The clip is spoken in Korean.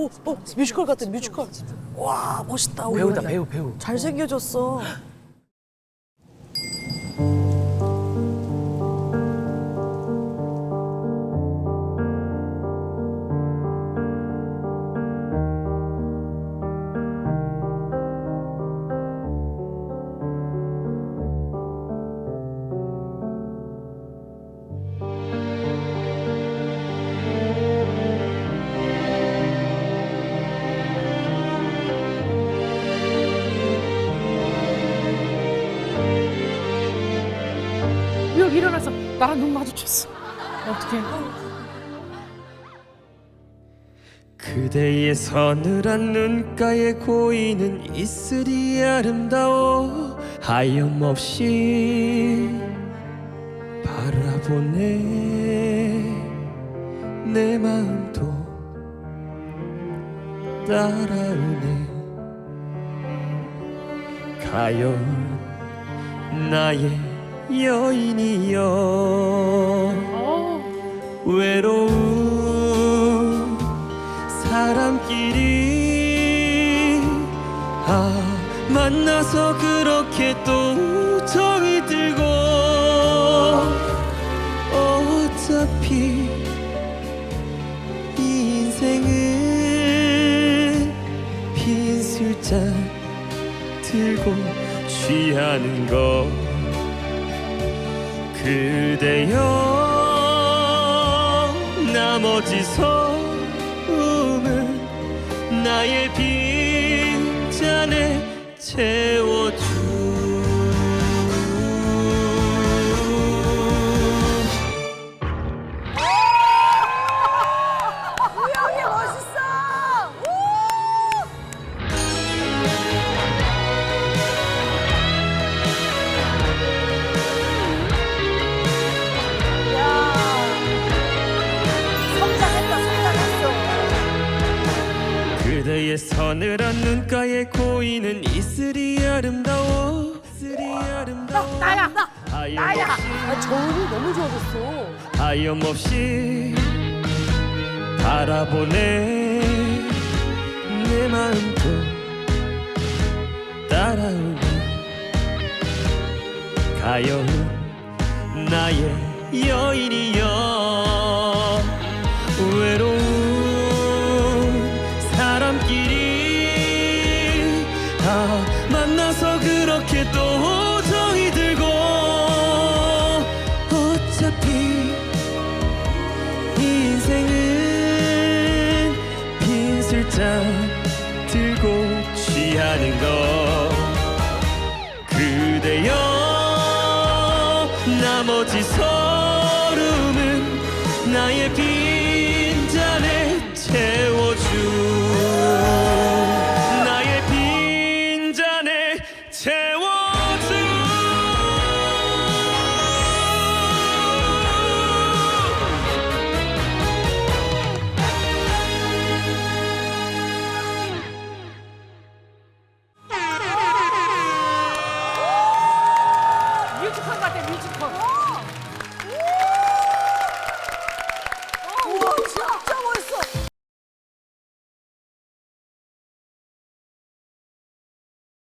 오, 오, 뮤지컬 같아, 뮤지컬. 와, 멋있다. 배우다 배우 배우. 잘생겨졌어. 여기 일어나서 나랑 눈 마주쳤어. 어떻게? 그대의 서늘한 눈가에 고이는 이슬이 아름다워 하염없이 바라보네 내 마음도 따라오네 가요 나의 여인이여 어. 외로운 사람끼리 아 만나서 그렇게 또 정이 들고 어차피 이 인생은 빈 술잔 들고 취하는 것 그대여 나머지 소음은 나의 빈잔에 채워 그대의 서늘한 눈가에 고이는 이슬이 아름다워 이슬이 아름다워 나야. 하염없이 아, 저울이 너무 좋아졌어. 하염없이 바라보네 내 마음도 따라오네 가요 나의 여인이여 나머지 서름은 나의 빈잔에 채워주